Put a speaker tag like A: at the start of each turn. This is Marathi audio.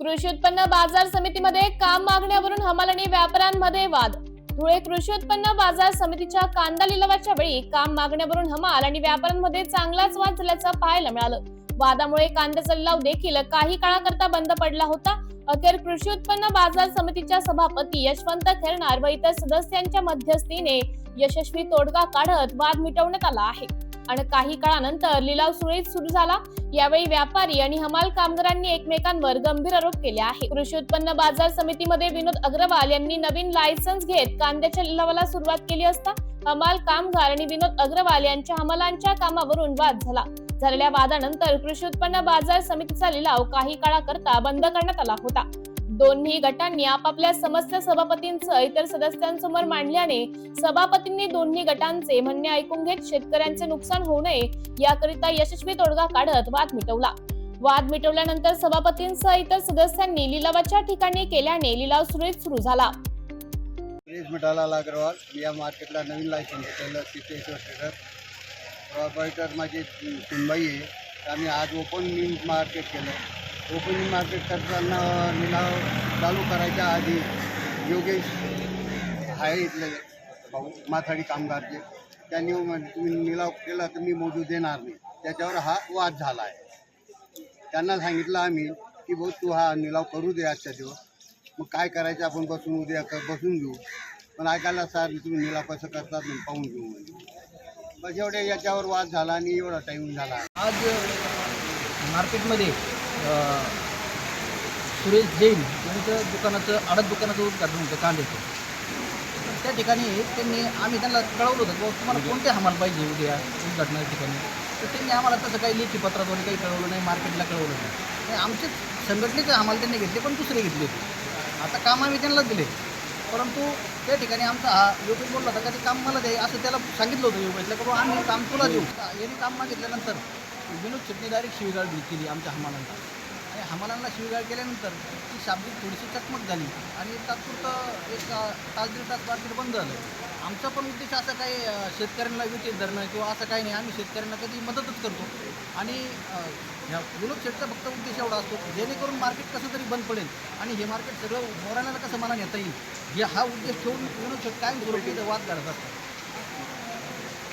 A: कृषी उत्पन्न बाजार समितीमध्ये काम मागण्यावरून हमाल आणि व्यापाऱ्यांमध्ये वाद. धुळे कृषी उत्पन्न बाजार समितीच्या कांदा लिलावाच्या वेळी काम मागण्यावरून हमाल आणि व्यापाऱ्यांमध्ये चांगलाच वाद झाल्याचं पाहायला मिळालं. वादामुळे कांद्याचा लिलाव देखील काही काळाकरता बंद पडला होता. अखेर कृषी उत्पन्न बाजार समितीच्या सभापती यशवंत खेरणार व इतर सदस्यांच्या मध्यस्थीने यशस्वी तोडगा काढत वाद मिटवण्यात आला आहे. आणि काही काळानंतर लिलाव सुरळीत सुरू झाला. यावेळी व्यापारी आणि हमाल कामगारांनी एकमेकांवर गंभीर आरोप केले आहे कृषी उत्पन्न बाजार समितीमध्ये विनोद अग्रवाल यांनी नवीन लायसन्स घेत कांद्याच्या लिलावाला सुरुवात केली असता हमाल कामगार आणि विनोद अग्रवाल यांच्या हमालांच्या कामावरून वाद झाला. झालेल्या वादानंतर कृषी उत्पन्न बाजार समितीचा लिलाव काही काळाकरता बंद करण्यात आला होता. दोन्ही गटांनी आपापल्या समस्या सभापतींसह इतर सदस्यांसमोर मांडल्याने सभापतींनी दोन्ही गटांचे म्हणणे ऐकून घेत शेतकऱ्यांचे नुकसान होऊ नये याकरिता यशस्वी तोडगा काढत वाद मिटवला. वाद मिटवल्यानंतर सभापतींसह इतर सदस्यांनी लिलावाच्या ठिकाणी केल्याने लिलाव सुरळीत सुरू झाला.
B: मिठालाल अग्रवाल मी या मार्केटला नवीन लायसन्स घेतलेलं सिद्धेश्वर ट्रेडर प्रॉपरायटर माझी मुंबई आहे. आम्ही आज ओपन मार्केट केलं. ओपनिंग मार्केट करताना निलाव चालू करायच्या आधी योगेश आहे इथले भाऊ माथाडी कामगारचे त्यांनी तुम्ही निलाव केला तर मी मोजू देणार नाही. त्याच्यावर हा वाद झाला आहे त्यांना सांगितलं आम्ही की भाऊ तू हा निलाव करू दे आजच्या दिवस. मग काय करायचं? आपण बसून उद्या क बसून घेऊ. पण ऐकायला सर तुम्ही निलाव कसं करतात म्हणून पाहून घेऊ म्हणजे बस एवढे याच्यावर वाद झाला आणि एवढा टाईम झाला.
C: आज मार्केटमध्ये सुरेश जैन यांचं दुकानाचं आडत दुकानाचं उद्घाटन होतं कांद्याचं. तर त्या ठिकाणी त्यांनी आम्ही त्यांना कळवलं होतं की बाबा तुम्हाला कोणते हमाल पाहिजे उद्या उद्घाटनाच्या ठिकाणी? तर त्यांनी आम्हाला तसं काही लेखी पत्राद्वारे काही कळवलं नाही मार्केटला कळवलं नाही. आणि आमचे संघटनेचे हमाल त्यांनी घेतले पण दुसरे घेतले होते. आता काम आम्ही त्यांनाच दिले. परंतु त्या ठिकाणी आमचा हा योगेश बोलला होता का ते काम मला द्याय असं त्याला सांगितलं होतं योगेशला की बाबा आम्ही काम तुला देऊ. यांनी काम मागितल्यानंतर विनोद शेट्टी डायरेक्ट शिवीगाळ केली आमच्या हमालांना आणि हमालांना शिवीगाळ केल्यानंतर ती शाब्दिक थोडीशी चकमक झाली आणि तात्पुरतं एक तास दीड तास मार्केट बंद झालं. आमचा पण उद्देश असा काही शेतकऱ्यांना विचार धरणं किंवा असं काही नाही. आम्ही शेतकऱ्यांना कधी मदतच करतो. आणि ह्या विनोद शेटचा फक्त उद्देश एवढा असतो जेणेकरून मार्केट कसं तरी बंद पडेल आणि हे मार्केट सगळं मोराण्याला कसं मला नेता येईल. हे हा उद्देश ठेवून विनोद शेट कायम स्वरूपी वाद करत असतात.